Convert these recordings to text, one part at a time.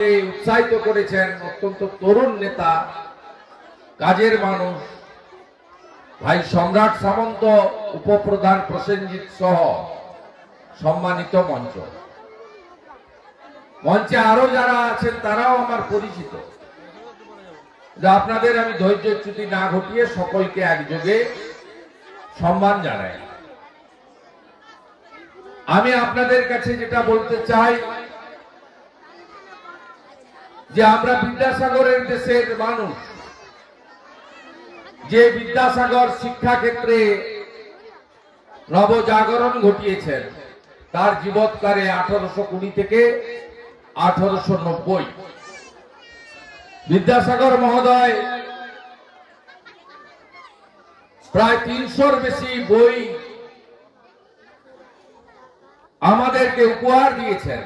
উৎসাহিত করেছেন অত্যন্ত তরুণ নেতা, কাজের মানুষ, ভাই সম্রাট সামন্ত, উপপ্রধান প্রসেনজিৎ সহ সম্মানিত মঞ্চ। মঞ্চে আরও যারা আছেন তারাও আমার পরিচিত। আপনাদের আমি ধৈর্য ধৈর্যচ্যুতি না ঘটিয়ে সকলকে একযোগে সম্মান জানাই। আমি আপনাদের কাছে যেটা বলতে চাই যে আমরা বিদ্যাসাগরের দেশের মানুষ, যে বিদ্যাসাগর শিক্ষা ক্ষেত্রে নবজাগরণ ঘটিয়েছেন, তার জীবৎকারে আঠারোশো কুড়ি থেকে আঠারোশো নব্বই। বিদ্যাসাগর মহোদয়, প্রায় তিনশোর বেশি বই আমাদেরকে উপহার দিয়েছেন।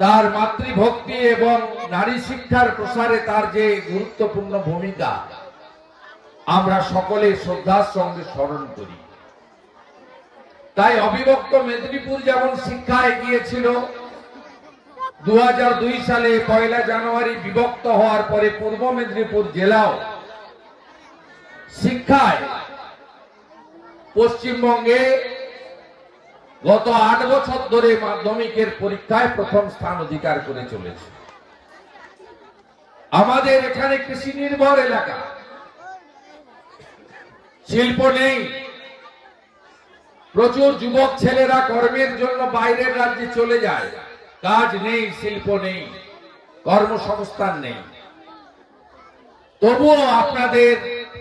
তার মাতৃভক্তি এবং নারী শিক্ষার প্রসারে তার যে গুরুত্বপূর্ণ ভূমিকা, আমরা সকলে শ্রদ্ধার সঙ্গে স্মরণ করি। তাই অবিভক্ত মেদিনীপুর যেমন শিক্ষা এগিয়েছিল দু হাজার দুই সালে পয়লা জানুয়ারি বিভক্ত হওয়ার পরে পূর্ব মেদিনীপুর জেলাও শিক্ষায় পশ্চিমবঙ্গে গত আট বছর ধরে মাধ্যমিকের পরীক্ষায় প্রথম স্থান অধিকার করে চলেছে। আমাদের এখানে কৃষি নির্ভর এলাকা। শিল্প নেই। প্রচুর যুবক ছেলেরা কর্মের জন্য বাইরের রাজ্যে চলে যায়। কাজ নেই, শিল্প নেই, কর্মসংস্থান নেই। তবুও আপনাদের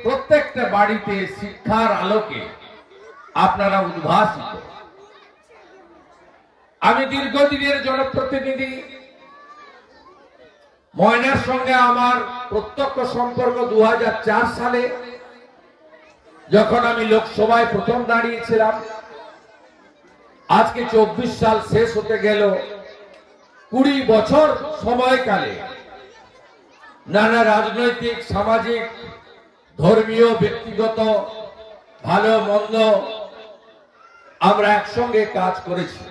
প্রত্যেকটা বাড়িতে শিক্ষার আলোকে আপনারা উদ্ভাসিত। আমি দীর্ঘদিনের জনপ্রতিনিধি। ময়নার সঙ্গে আমার প্রত্যক্ষ সম্পর্ক দু হাজার চার সালে, যখন আমি লোকসভায় প্রথম দাঁড়িয়েছিলাম। আজকে চব্বিশ সাল শেষ হতে গেল। কুড়ি বছর সময়কালে নানা রাজনৈতিক, সামাজিক, ধর্মীয়, ব্যক্তিগত, ভালো, মন্দ আমরা একসঙ্গে কাজ করেছি।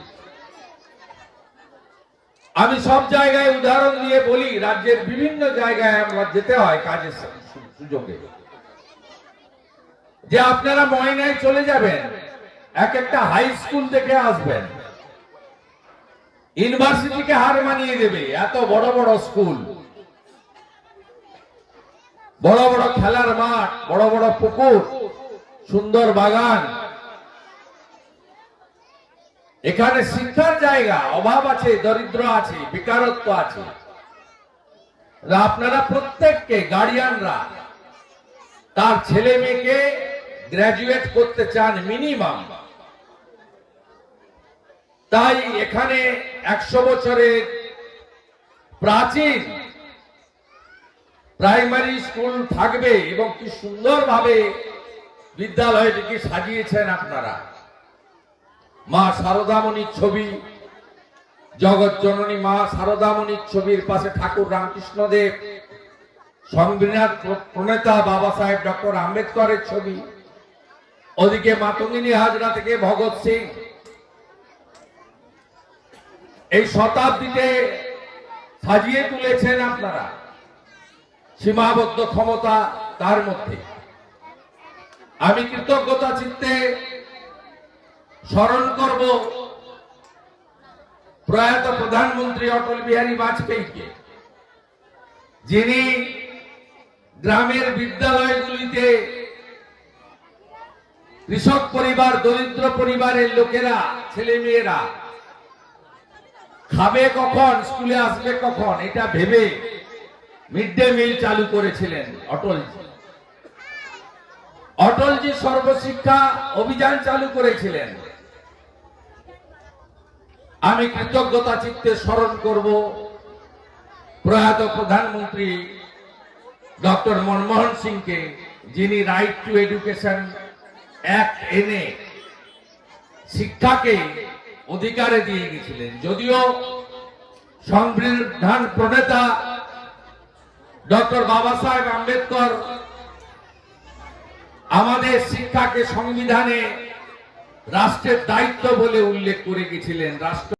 আমি সব জায়গায় উদাহরণ দিয়ে বলি, রাজ্যের বিভিন্ন জায়গায় আমরা যেতে হয় কাজের সুযোগে। যে আপনারা ময়নায় চলে যাবেন, এক একটা হাই স্কুল থেকে আসবেন। ইউনিভার্সিটিকে হার মানিয়ে দেবে, এত বড় বড় স্কুল বড় বড় খেলার মাঠ, বড় বড় পুকুর, সুন্দর বাগান। এখানে শিক্ষার জায়গা, অভাব আছে, দরিদ্র আছে, বেকারত্ব আছে। আপনারা প্রত্যেককে গার্ডিয়ানরা তার ছেলে মেয়েকে গ্রাজুয়েট করতে চান মিনিমাম তাই এখানে একশো বছরের প্রাচীন প্রাইমারি স্কুল থাকবে এবং কি সুন্দরভাবে বিদ্যালয়টিকে সাজিয়েছেন আপনারা। মা সারদামণির ছবি। জগৎ জননী মা সারদামণির ছবির পাশে ঠাকুর রামকৃষ্ণদেব। সংবিধান প্রণেতা বাবা সাহেব ডক্টর আম্বেদকরের ছবি। ওদিকে মাতঙ্গিনী হাজরা থেকে ভগৎ সিং। এই শতাব্দীতে সাজিয়ে তুলেছেন আপনারা। সীমাবদ্ধ ক্ষমতা তার মধ্যে। আমি কৃতজ্ঞতা চিত্তে স্মরণ করব প্রয়াত প্রধানমন্ত্রী অটল বিহারী বাজপেয়ীকে, যিনি গ্রামের বিদ্যালয়গুলিতে কৃষক পরিবার, দরিদ্র পরিবারের লোকেরা, ছেলে মেয়েরা, খাবে কখন, স্কুলে আসবে কখন, এটা ভেবে মিড ডে মিল চালু করেছিলেন অটলজি। অটলজি সর্বশিক্ষা অভিযান চালু করেছিলেন। আমি কৃতজ্ঞতা চিত্তে স্মরণ করব প্রয়াত প্রধানমন্ত্রী ডক্টর মনমোহন সিংকে, যিনি রাইট টু এডুকেশন অ্যাক্ট এনে শিক্ষাকে অধিকারে দিয়ে গেছিলেন। যদিও সংবিধান প্রণেতা ডক্টর বাবা সাহেব আম্বেদকর আমাদের শিক্ষাকে সংবিধানে রাষ্ট্রের দায়িত্ব বলে উল্লেখ করে গেছিলেন। রাষ্ট্র